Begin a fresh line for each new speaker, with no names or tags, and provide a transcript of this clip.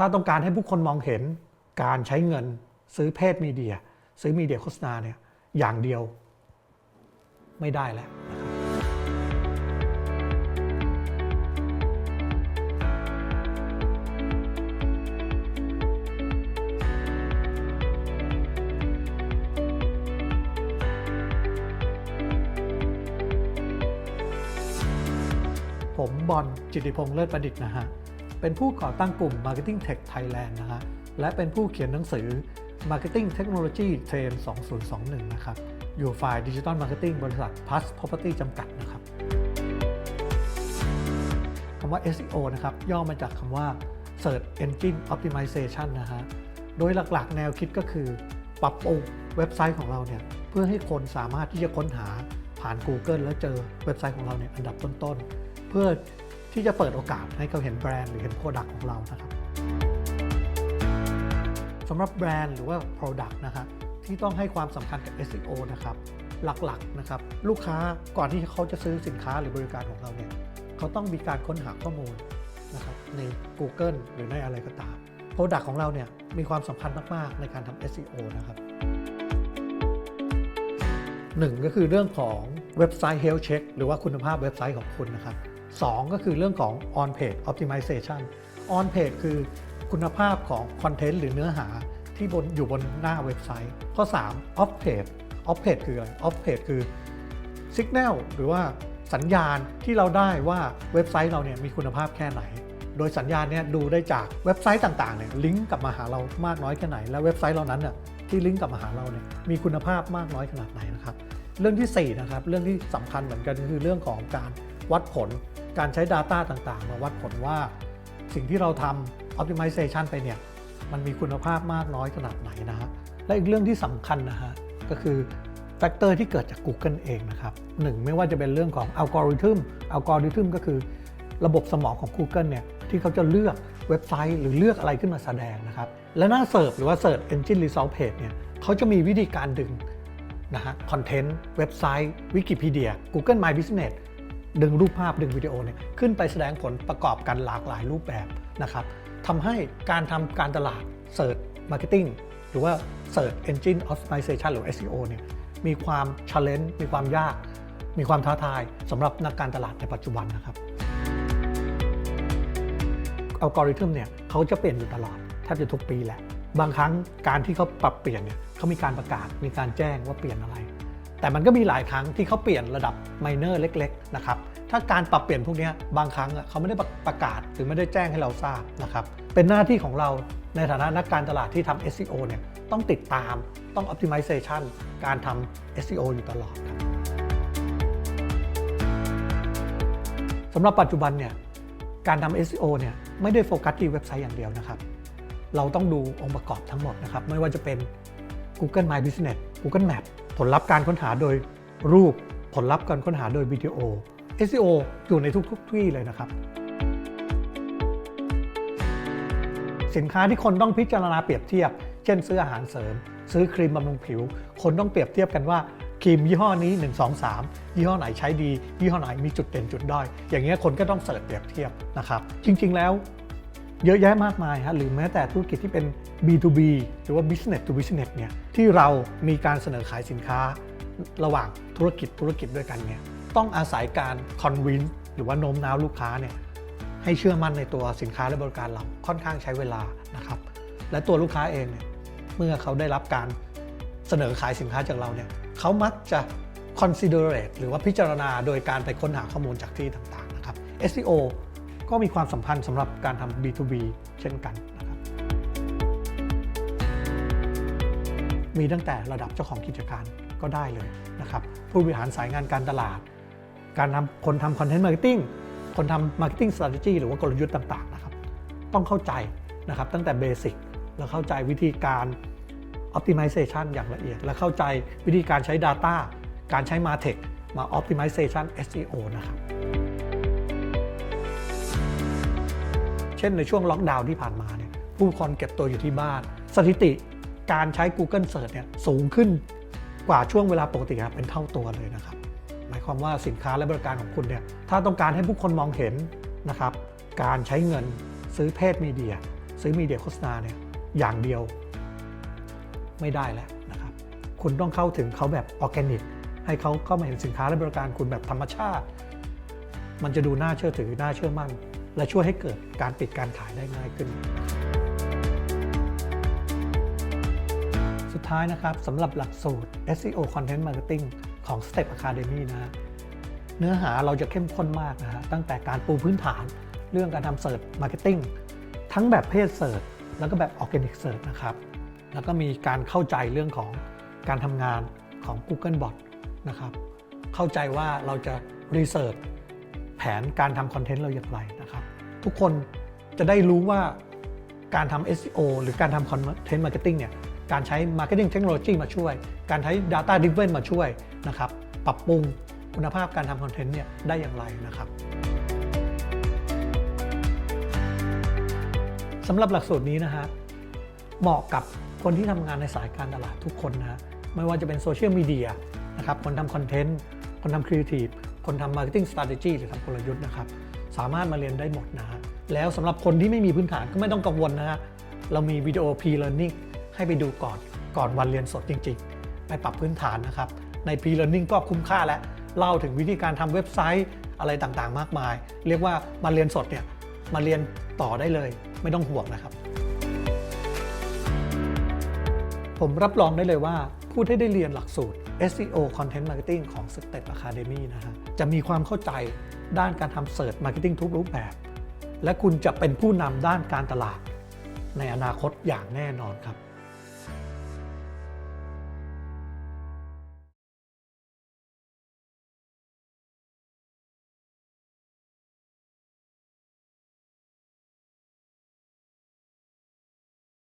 ถ้าต้องการให้ผู้คนมองเห็นการใช้เงินซื้อเพศมีเดีย ซื้อมีเดียโฆษณาเนี่ยอย่างเดียวไม่ได้แล้วผมบอลจิตติพงษ์เลิศประดิษฐ์นะฮะ เป็นผู้ก่อตั้งกลุ่ม Marketing Tech Thailand นะฮะและเป็นผู้เขียนหนังสือ Marketing Technology Trend 2021 นะครับ อยู่ฝ่าย Digital Marketing บริษัท Plus Property จำกัดนะครับคำว่า SEO นะครับ ย่อมาจากคำว่า Search Engine Optimization นะฮะ โดยหลักๆ แนวคิดก็คือ ปรับปรุงเว็บไซต์ของเราเนี่ย เพื่อให้คนสามารถที่จะค้นหาผ่าน Google แล้วเจอเว็บไซต์ของเราเนี่ยอันดับต้นๆ เพื่อ ที่จะเปิดโอกาสให้เขาเห็นแบรนด์หรือเห็น Product ของเรานะครับสำหรับแบรนด์หรือว่า Product นะครับที่ต้องให้ความสำคัญกับ SEO นะครับหลักๆนะครับลูกค้าก่อนที่เขาจะซื้อสินค้าหรือบริการของเราเนี่ยเขาต้องมีการค้นหาข้อมูลนะครับใน Google หรือในอะไรก็ตาม Product ของเราเนี่ยมีความสำคัญมากๆในการทำ SEO นะครับหนึ่งก็คือเรื่องของเว็บไซต์ Health Check หรือว่าคุณภาพเว็บไซต์ของคุณนะครับ สองก็คือเรื่องของ On Page Optimization On Page คือคุณภาพของคอนเทนต์หรือเนื้อหาที่บนอยู่บนหน้าเว็บไซต์ ข้อ 3 Off Page Off Page คืออะไร Off Page คือ Signal หรือว่าสัญญาณที่เราได้ว่าเว็บไซต์เราเนี่ยมีคุณภาพแค่ไหน โดยสัญญาณเนี่ยดูได้จากเว็บไซต์ต่างๆเนี่ยลิงก์กลับมาหาเรามากน้อยแค่ไหน และเว็บไซต์เหล่านั้นน่ะที่ลิงก์กลับมาหาเราเนี่ยมีคุณภาพมากน้อยขนาดไหนนะครับ เรื่องที่4นะครับเรื่องที่สำคัญเหมือนกันคือเรื่องของการ วัดผลการใช้ Data ต่างๆ มาวัดผลว่าสิ่งที่เราทำ Optimization ไปเนี่ย มันมีคุณภาพมากน้อยขนาดไหนนะฮะ และอีกเรื่องที่สำคัญนะฮะ ก็คือแฟกเตอร์ที่เกิดจาก Google เองนะครับหนึ่งไม่ว่าจะเป็นเรื่องของอัลกอริทึมอัลกอริทึมก็คือระบบสมองของ Google เนี่ย ที่เขาจะเลือกเว็บไซต์หรือเลือกอะไรขึ้นมาแสดงนะครับ และหน้าเสิร์ฟหรือว่า Search Engine Result Page เนี่ยเขาจะมีวิธีการดึงนะฮะคอนเทนต์เว็บไซต์วิกิพีเดีย Google My Business ดึงรูปภาพดึงวิดีโอเนี่ยขึ้นไปแสดงผลประกอบกันหลากหลายรูปแบบนะครับทำให้การทำการตลาด Search Marketing หรือว่า Search Engine Optimization หรือ SEO เนี่ยมีความ challenge มีความยาก มีความท้าทายสำหรับนักการตลาดในปัจจุบันนะครับอัลกอริทึมเนี่ยเขาจะเปลี่ยนอยู่ตลอดแทบจะทุกปีแหละ บางครั้งการที่เขาปรับเปลี่ยนเนี่ยเขามีการประกาศมีการแจ้งว่าเปลี่ยนอะไร แต่มันก็มีหลายครั้งที่เขาเปลี่ยนระดับไมเนอร์เล็กๆนะครับถ้าการปรับเปลี่ยนพวกนี้บางครั้งเขาไม่ได้ประกาศหรือไม่ได้แจ้งให้เราทราบนะครับเป็นหน้าที่ของเราในฐานะนักการตลาดที่ทำ SEO เนี่ยต้องติดตามต้อง optimization การทำ SEO อยู่ตลอดครับสำหรับปัจจุบันเนี่ยการทำ SEO เนี่ยไม่ได้โฟกัสที่เว็บไซต์อย่างเดียวนะครับ เราต้องดูองค์ประกอบทั้งหมดนะครับ ไม่ว่าจะเป็น Google My Business Google Map ผลลัพธ์การค้นหาโดยรูป ผลลัพธ์การค้นหาโดยวิดีโอ SEO อยู่ในทุกๆที่เลยนะครับ สินค้าที่คนต้องพิจารณาเปรียบเทียบ เช่นซื้ออาหารเสริม ซื้อครีมบำรุงผิว คนต้องเปรียบเทียบกันว่าครีมยี่ห้อนี้ 1 2 3 ยี่ห้อไหนใช้ดี ยี่ห้อไหนมีจุดเด่นจุดด้อย อย่างเงี้ยคนก็ต้องเสิร์ชเปรียบเทียบนะครับ จริง ๆ แล้ว เยอะแยะมากมายฮะหรือแม้แต่ธุรกิจที่เป็น B2B หรือว่า business to business เนี่ยที่เรามีการเสนอขายสินค้าระหว่างธุรกิจธุรกิจด้วยกันเนี่ยต้องอาศัยการ convince หรือว่าโน้มน้าวลูกค้าเนี่ยให้เชื่อมั่นในตัวสินค้าและบริการเราค่อนข้างใช้เวลานะครับและตัวลูกค้าเองเนี่ยเมื่อเขาได้รับการเสนอขายสินค้าจากเราเนี่ยเขามักจะ considerate หรือว่าพิจารณาโดยการไปค้นหาข้อมูลจากที่ต่างๆนะครับ SEO ก็มีความสัมพันธ์สำหรับการทำ B2B เช่นกันนะครับมีตั้งแต่ระดับเจ้าของกิจการก็ได้เลยนะครับผู้บริหารสายงานการตลาด การทำคนทำคอนเทนต์มาร์เก็ตติ้งคนทำมาร์เก็ตติ้ง strategy หรือว่ากลยุทธ์ต่างๆนะครับต้องเข้าใจนะครับตั้งแต่เบสิกแล้วเข้าใจวิธีการ optimization อย่างละเอียด และเข้าใจวิธีการใช้ Data การใช้ Martech มา optimization SEO นะครับ เช่นในช่วงล็อกดาวน์ที่ผ่านมาเนี่ยผู้คนเก็บตัวอยู่ที่บ้าน สถิติการใช้ Google Search เนี่ยสูงขึ้นกว่าช่วงเวลาปกติครับเป็นเท่าตัวเลยนะครับ หมายความว่าสินค้าและบริการของคุณเนี่ยถ้าต้องการให้ผู้คนมองเห็นนะครับการใช้เงินซื้อเพศมีเดีย ซื้อมีเดียโฆษณาเนี่ยอย่างเดียวไม่ได้แล้วนะครับ คุณต้องเข้าถึงเขาแบบออร์แกนิกให้เขาเข้ามาเห็นสินค้าและบริการคุณแบบธรรมชาติ มันจะดูน่าเชื่อถือน่าเชื่อมั่น และช่วยให้เกิดการปิดการขายได้ง่ายขึ้น สุดท้ายนะครับสำหรับหลักสูตร SEO Content Marketing ของ Step Academy นะ เนื้อหาเราจะเข้มข้นมากนะฮะตั้งแต่การปูพื้นฐานเรื่องการทำเสิร์ชมาร์เก็ตติ้งทั้งแบบเพจเสิร์ชแล้วก็แบบออร์แกนิกเสิร์ชนะครับ แล้วก็มีการเข้าใจเรื่องของการทำงานของ Google Bot นะครับ เข้าใจว่าเราจะรีเสิร์ช แผนการทำคอนเทนต์เราอย่างไรนะครับ ทุกคนจะได้รู้ว่าการทำ SEO หรือการทำ Content Marketing เนี่ยการใช้ Marketing Technology มาช่วย การใช้ Data Driven มาช่วยนะครับปรับปรุงคุณภาพการทำคอนเทนต์เนี่ยได้อย่างไรนะครับสำหรับหลักสูตรนี้นะฮะเหมาะกับคนที่ทำงานในสายการตลาดทุกคนนะไม่ว่าจะเป็นโซเชียลมีเดียนะครับคนทำคอนเทนต์คนทำครีเอทีฟ คนทำมาร์เก็ตติ้งสต r a t e g y หรือทำกลยุทธ์นะครับ สามารถมาเรียนได้หมดนะฮะแล้วสำหรับคนที่ไม่มีพื้นฐานก็ไม่ต้องกังวลนะฮะเรามีวิดีโอ P-Learning ให้ไปดูก่อนก่อนวันเรียนสดจริง ๆ ไปปรับพื้นฐานนะครับ ใน P-Learning ก็คุ้มค่าแล้วเล่าถึงวิธีการทำเว็บไซต์อะไรต่างๆ มากมาย เรียกว่ามาเรียนสดเนี่ยมาเรียนต่อได้เลยไม่ต้องห่วงนะครับ ผมรับรองได้เลยว่า ผู้ที่ได้เรียนหลักสูตร SEO Content Marketing ของ Step Academy นะฮะจะมีความเข้าใจด้านการทำ Search Marketing ทุกรูปแบบ และคุณจะเป็นผู้นำด้านการตลาดในอนาคตอย่างแน่นอนครับ